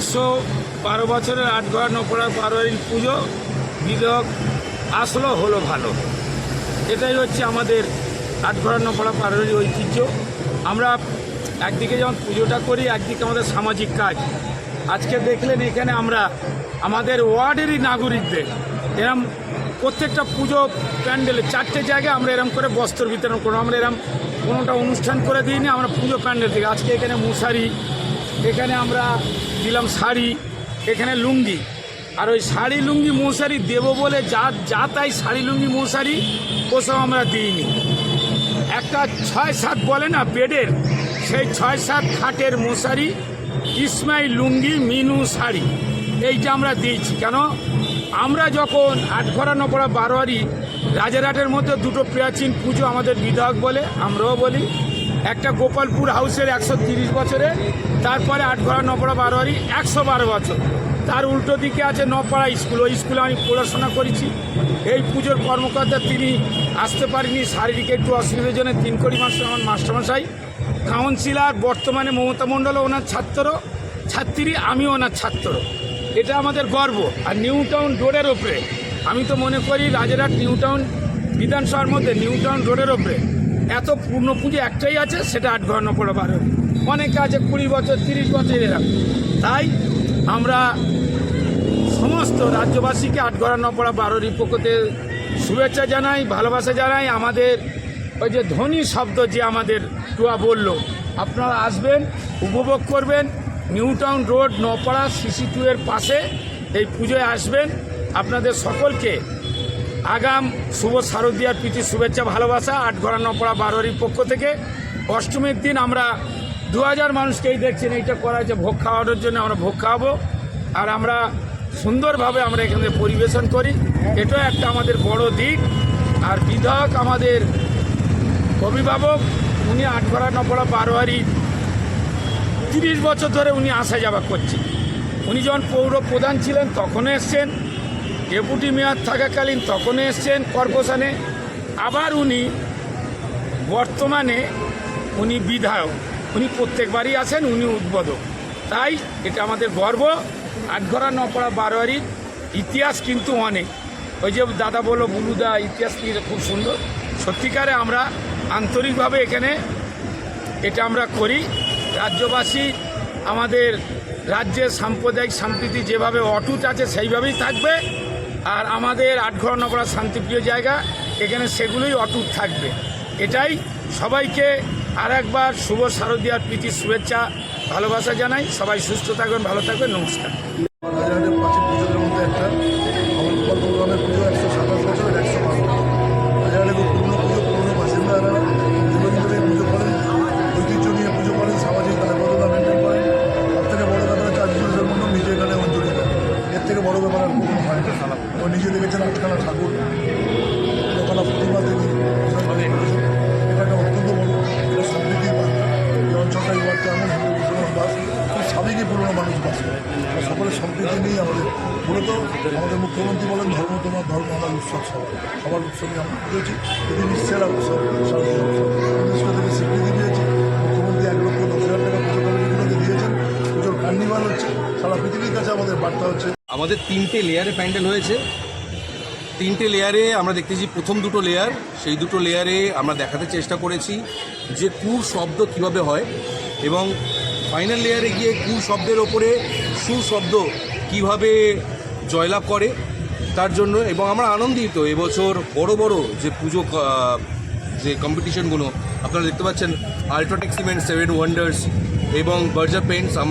একশো বারো বছরের আট ঘর নপড়া বারোয়ারির পুজো বিধক আসলো, হলো ভালো। এটাই হচ্ছে আমাদের আটঘরা নপড়া পাড়ার ঐতিহ্য। আমরা একদিকে যেমন পুজোটা করি, একদিকে আমাদের সামাজিক কাজ। আজকে দেখলেন এখানে আমরা আমাদের ওয়ার্ডেরই নাগরিকদের, এরম প্রত্যেকটা পুজো প্যান্ডেলে, চারটে জায়গায় আমরা এরম করে বস্ত্র বিতরণ করব। আমরা এরম কোনোটা অনুষ্ঠান করে দিইনি, আমরা পুজো প্যান্ডেল থেকে। আজকে এখানে মশারি, এখানে আমরা দিলাম শাড়ি, এখানে লুঙ্গি। আর ওই শাড়ি লুঙ্গি মশারি দেবো বলে যা যা তাই শাড়ি লুঙ্গি মশারি ওসব আমরা দিইনি। একটা ছয় সাত বলে না বেডের সেই ছয় সাত খাটের মশারি ইসমাই লুঙ্গি মিনু শাড়ি, এইটা আমরা দিয়েছি। কেন? আমরা যখন আটঘরা নপড়া বারোয়ারি রাজারহাটের মধ্যে দুটো প্রাচীন পুজো আমাদের বিধায়ক বলে, আমরাও বলি একটা গোপালপুর হাউসের একশো তিরিশ বছরে, তারপরে আটঘরা নপড়া বারোয়ারি, একশো বারো বছর। তার উল্টো দিকে আছে নপাড়া স্কুল। ওই স্কুলে আমি পড়াশোনা করেছি। এই পুজোর কর্মকর্তা তিনি আসতে পারেনি শারীরিক একটু অসুবিধার জন্য তিন কোটি মাস আমার মাস্টারমশাই। কাউন্সিলার, বর্তমানে মমতা মণ্ডল ওনার ছাত্র। ছাত্রী, আমি ওনার ছাত্র। এটা আমাদের গর্ব। আর নিউ টাউন রোডের ওপরে, আমি তো মনে করি রাজারহাট নিউ টাউন বিধানসভার মধ্যে নিউ টাউন রোডের ওপরে। এত পূর্ণ পুজো একটাই আছে, সেটা আট ঘর নপড়ে বারো। অনেকে আছে কুড়ি বছর, তিরিশ বছর এরকম তাই আমরা সমস্ত রাজ্যবাসীকে আট আটগড়া নপড়া বারোর পক্ষতে শুভেচ্ছা জানাই, ভালোবাসা জানাই। আমাদের ওই যে ধ্বনি শব্দ যে আমাদের টুয়া বলল, আপনারা আসবেন, উপভোগ করবেন। নিউ টাউন রোড নপাড়া সিসি টু এর পাশে এই পুজোয় আসবেন। আপনাদের সকলকে আগাম শুভ শারদীয়ার প্রীতি, শুভেচ্ছা, ভালোবাসা আটঘরা নপড়া বারোয়ারির পক্ষ থেকে। অষ্টমীর দিন আমরা দু হাজার মানুষকেই দেখছেন, এইটা করা হয়েছে ভোগ খাওয়ানোর জন্য আমরা ভোগ খাওয়াবো। আর আমরা সুন্দরভাবে আমরা এখানে পরিবেশন করি। এটাও একটা আমাদের বড় দিক। আর বিধায়ক আমাদের অভিভাবক, উনি আটঘরা নপড়া বারোয়ারির তিরিশ বছর ধরে উনি আসা যাওয়া করছেন। উনি যখন পৌর প্রধান ছিলেন, তখনও এসছেন। ডেপুটি মেয়র থাকাকালীন তখনও এসছেন কর্পোরেশনে। আবার উনি বর্তমানে উনি বিধায়ক। উনি প্রত্যেকবারই আসেন উনি উদ্বোধক। তাই এটা আমাদের গর্ব। আটঘরা, নপড়া, বারোয়ারির ইতিহাস কিন্তু অনেক। ওই যে দাদা বলল, বুলুদা, ইতিহাস কি খুব সুন্দর। সত্যিকারে আমরা আন্তরিকভাবে এখানে এটা আমরা করি। রাজ্যবাসী আমাদের রাজ্যের সাম্প্রদায়িক সম্প্রীতি যেভাবে অটুট আছে, সেইভাবেই থাকবে। আর আমাদের আটঘর নগরা শান্তিপ্রিয় জায়গা, এখানে সেগুলোই অটুট থাকবে। এটাই সবাইকে আর একবার শুভ শারদীয়ার প্রীতির শুভেচ্ছা, ভালোবাসা জানাই। সবাই সুস্থ থাকবেন, ভালো থাকবেন, নমস্কার। ও নিজে দেখেছেন আটখানা ঠাকুর। দোকানা প্রতিমা দেবী এটা একটা অত্যন্ত বড় এটা সমৃদ্ধির বার্তা এই অঞ্চলটা এই এমন হিন্দু মুসলমান বাস। খুব স্বাভাবিকই পুরনো মানুষ বাস আমরা সকলের সম্প্রীতি নিয়েই আমাদের মূলত আমাদের মুখ্যমন্ত্রী বলেন ধর্ম তোমার ধর্ম আমার উৎসব সবার সবার উৎসবে আমরা বুঝেছি এটি নিশ্চয়রা উৎসব শারদীয় উৎসব। ইউনেস্কো থেকে স্বীকৃতি দিয়েছে। মুখ্যমন্ত্রী এক লক্ষ দশ হাজার টাকা পুজো কমিটিগুলোকে দিয়েছেন। পুজোর কার্নিভাল হচ্ছে। সারা পৃথিবীর কাছে আমাদের বার্তা হচ্ছে আমাদের তিনটে লেয়ারে প্যান্ডেল হয়েছে। তিনটে লেয়ারে আমরা দেখতেছি প্রথম দুটো লেয়ার, সেই দুটো লেয়ারে আমরা দেখাতে চেষ্টা করেছি যে কুর শব্দ কীভাবে হয় এবং ফাইনাল লেয়ারে গিয়ে কুর শব্দের ওপরে সুশব্দ কীভাবে জয়লাভ করে তার জন্য এবং আমরা আনন্দিত এবছর বড় বড় যে পুজো যে কম্পিটিশনগুলো আপনারা দেখতে পাচ্ছেন আল্ট্রাটেক সিমেন্ট সেভেন ওয়ান্ডার্স এবং বার্জার পেন্টস আমাদের